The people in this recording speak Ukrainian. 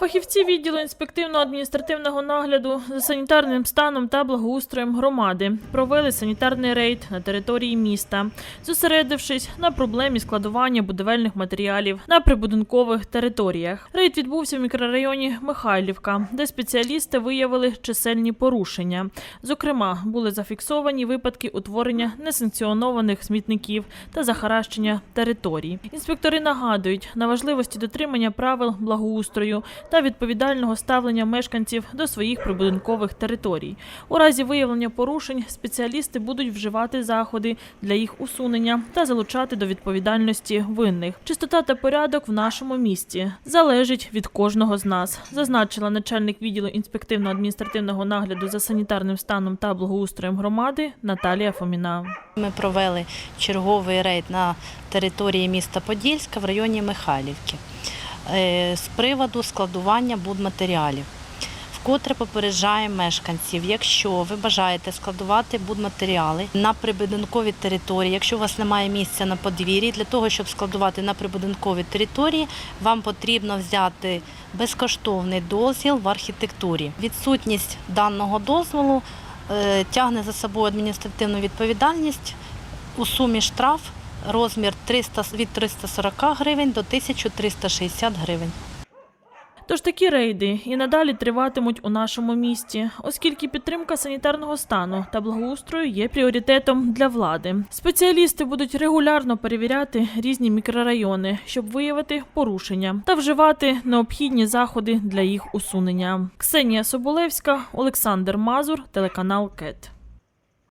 Фахівці відділу інспективно-адміністративного нагляду за санітарним станом та благоустроєм громади провели санітарний рейд на території міста, зосередившись на проблемі складування будівельних матеріалів на прибудинкових територіях. Рейд відбувся в мікрорайоні Михайлівка, де спеціалісти виявили чисельні порушення. Зокрема, були зафіксовані випадки утворення несанкціонованих смітників та захаращення територій. Інспектори нагадують на важливості дотримання правил благоустрою та відповідального ставлення мешканців до своїх прибудинкових територій. У разі виявлення порушень спеціалісти будуть вживати заходи для їх усунення та залучати до відповідальності винних. Чистота та порядок в нашому місті залежить від кожного з нас, зазначила начальник відділу інспективно-адміністративного нагляду за санітарним станом та благоустроєм громади Наталія Фоміна. Ми провели черговий рейд на території міста Подільська в районі Михайлівки з приводу складування будматеріалів. Вкотре попереджаємо мешканців, якщо ви бажаєте складувати будматеріали на прибудинковій території, якщо у вас немає місця на подвір'ї, для того, щоб складувати на прибудинковій території, вам потрібно взяти безкоштовний дозвіл в архітектурі. Відсутність даного дозволу е, тягне за собою адміністративну відповідальність у сумі штраф розмір 300, від 340 гривень до 1360 гривень. Тож такі рейди і надалі триватимуть у нашому місті, оскільки підтримка санітарного стану та благоустрою є пріоритетом для влади. Спеціалісти будуть регулярно перевіряти різні мікрорайони, щоб виявити порушення та вживати необхідні заходи для їх усунення. Ксенія Соболевська, Олександр Мазур, телеканал КЕТ.